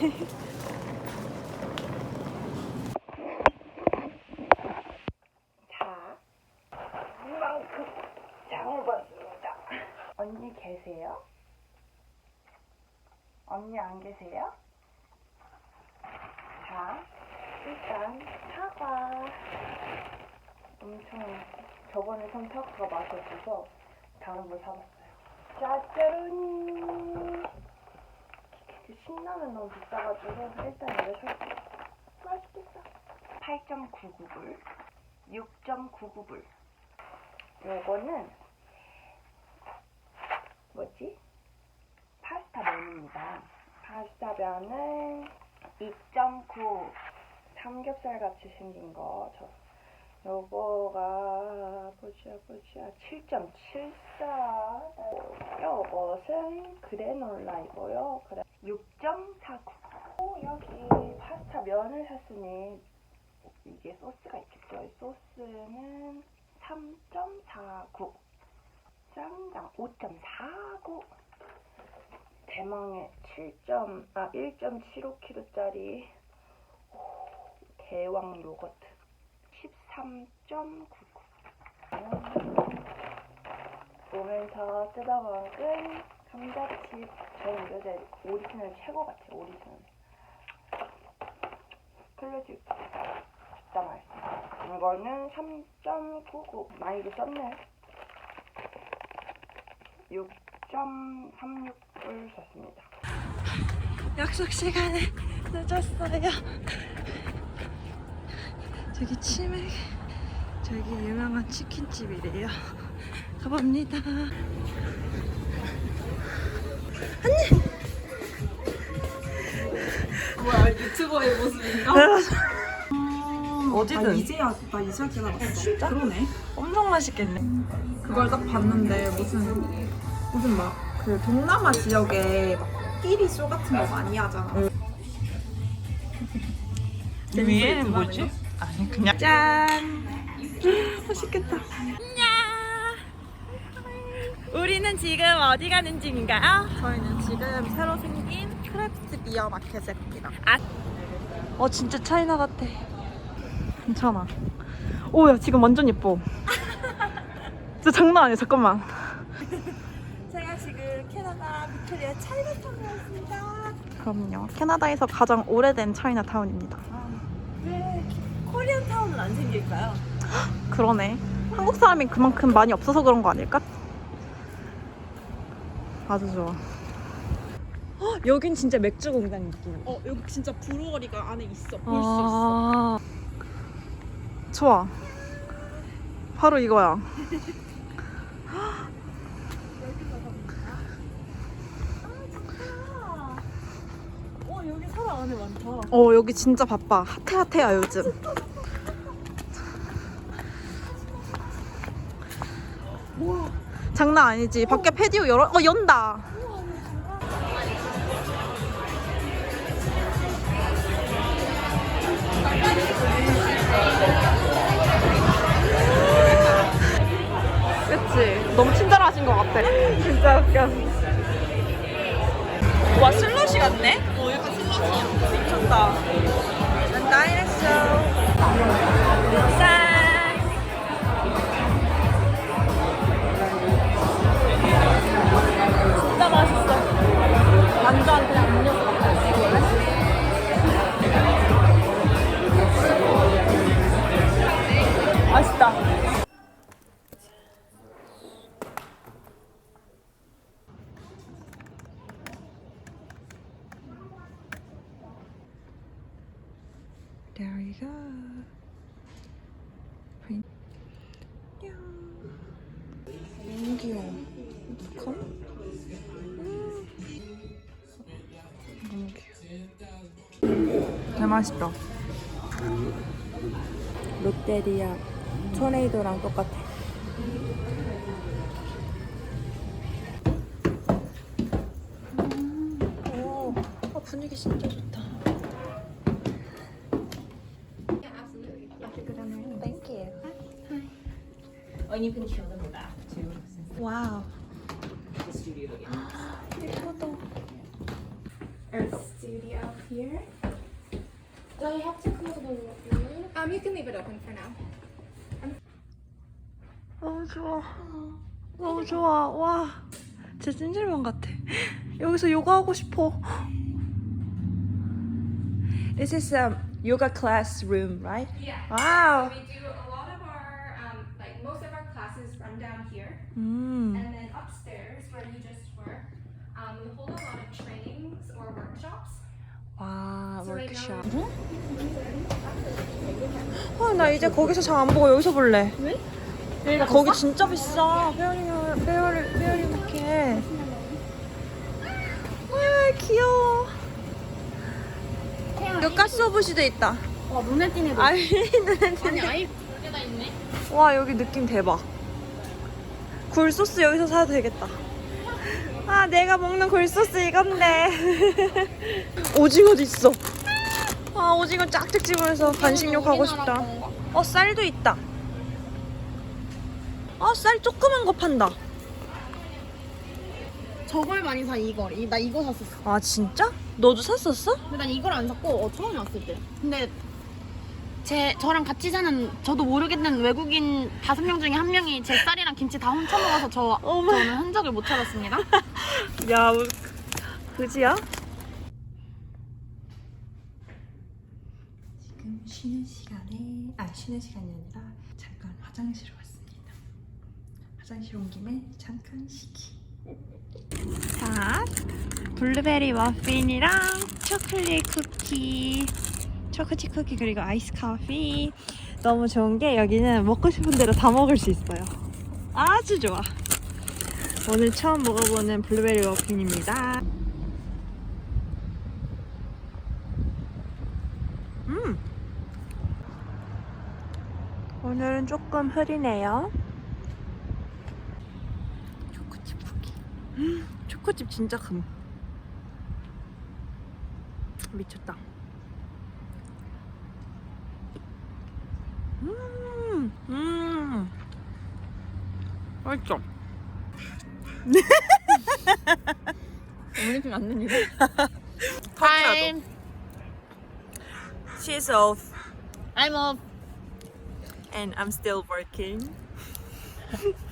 자, 이만큼 장을 봤습니다. 언니 계세요? 언니 안 계세요? 자, 일단 사과. 엄청 저번에 산 사과가 맛이 없어서 다른 걸 사봤어요. 짜짜로니. 너무 비싸가지고 일단 이거 살게요. 맛있겠다. 8.99불, 6.99불. 요거는 뭐지? 파스타 면입니다. 파스타 면은 2.9 삼겹살 같이 생긴 거. 저 요거가 보자 보자 7.74. 요것은 그래놀라이고요. 그래 6.49. 여기 파스타 면을 샀으니 이게 소스가 있겠죠. 이 소스는 3.49. 쌈장 5.49. 대망의 7. 아 1.75kg짜리 대왕 요거트 13.99. 오면서 뜯어먹은 감자칩. 저는 요새 오리지널 최고 같아요 오리지널. 클래식 진짜 맛있어 이거는 3.99 많이도 썼네. 6.36불 샀습니다. 약속 시간에 늦었어요. 저기 치맥, 저기 유명한 치킨집이래요. 가봅니다. 뭐야 유튜버의 모습인가? 어디든 아, 이제야 나 이제야 깨달았어. 진짜? 그러네. 엄청 맛있겠네. 그걸 딱 봤는데 무슨 무슨 막 그 동남아 지역에 막 끼리쇼 같은 거 많이 하잖아. 위에는 뭐지? 아니 그냥 짠. 맛있겠다. 안녕. 우리는 지금 어디 가는 중인가요? 저희는 지금 새로 생긴 크래프트 비어 마켓에 갑니다. 어 진짜 차이나 같아. 괜찮아. 오야 지금 완전 예뻐. 진짜 장난 아니야 잠깐만. 제가 지금 캐나다 비크리아 차이나타운에 왔습니다. 그럼요. 캐나다에서 가장 오래된 차이나타운입니다. 왜 코리안 타운은 안 생길까요? 그러네. 한국 사람이 그만큼 많이 없어서 그런 거 아닐까? 아주 좋아. 헉, 여긴 진짜 맥주 공장 느낌. 어 여기 진짜 브루어리가 안에 있어. 볼 수 있어. 아, 좋아. 바로 이거야. 어 여기 사람 안에 많다. 어 여기 진짜 바빠. 핫해 핫해야 요즘. 장난 아니지. 밖에 패디오 열어. 어 연다. 그치? 너무 친절하신 것 같아. 진짜 웃겨. 와 슬러시 같네? 어 약간 슬러시. 미쳤다. There we go. 너무 귀여워. 어떡함? 음. 너무 귀여워. 개 맛있다. 롯데리아 토네이도랑 똑같아. 오, 아, 분위기 진짜 and you can show them the back too. 와우. The studio. 예쁘다. Or studio. here. Do I have to close the lid? Um, you can leave it open for now. 너무 좋아. 너무 좋아. 와. 진짜 찜질방 같아. 여기서 요가 하고 싶어. This is a yoga class room, right? Yeah. Wow. So we do a lot of our, um, like most of our classes run down here, 음. and then upstairs where you just were, um, we hold a lot of trainings or workshops. 와, So right now 워크숍. 아, 나 이제 거기서 장안 보고 여기서 볼래. 왜? 거기 진짜 비싸. 페어리, 페어리, 페어리 마켓. 와, 귀여워. 여기 가스오브시도 있다. 와 눈에 띄네. 아이, 눈에 띄네. 아예 여기다 있네. 와, 여기 느낌 대박. 굴소스 여기서 사도 되겠다. 아, 내가 먹는 굴소스 이건데. 오징어도 있어. 아, 오징어 짝짝 집어서 간식용 하고 싶다. 어, 쌀도 있다. 어, 쌀 조그만 거 판다. 저걸 많이 사 이걸. 이, 나 이거 샀었어. 아, 진짜? 너도 샀었어? 근데 난 이걸 안 샀고 어, 처음에 왔을 때. 근데 제 저랑 같이 사는 저도 모르겠는 외국인 다섯 명 중에 한 명이 제 쌀이랑 김치 다 훔쳐 먹어서 저 어머. 저는 흔적을 못 찾았습니다. 야, 뭐, 그지야? 지금 쉬는 시간에, 아, 쉬는 시간이 아니라 잠깐 화장실 왔습니다. 화장실 온 김에 잠깐 쉬기. 자, 블루베리 머핀이랑 초콜릿 쿠키, 초코칩 쿠키 그리고 아이스 커피. 너무 좋은 게 여기는 먹고 싶은 대로 다 먹을 수 있어요. 아주 좋아. 오늘 처음 먹어보는 블루베리 머핀입니다. 음. 오늘은 조금 흐리네요. 초코칩 쿠키. 음, 초코칩 진짜 금. 미쳤다. 음, 음. 맛있어. 올림픽 맞는 일. I'm She's off I'm off. and I'm still working.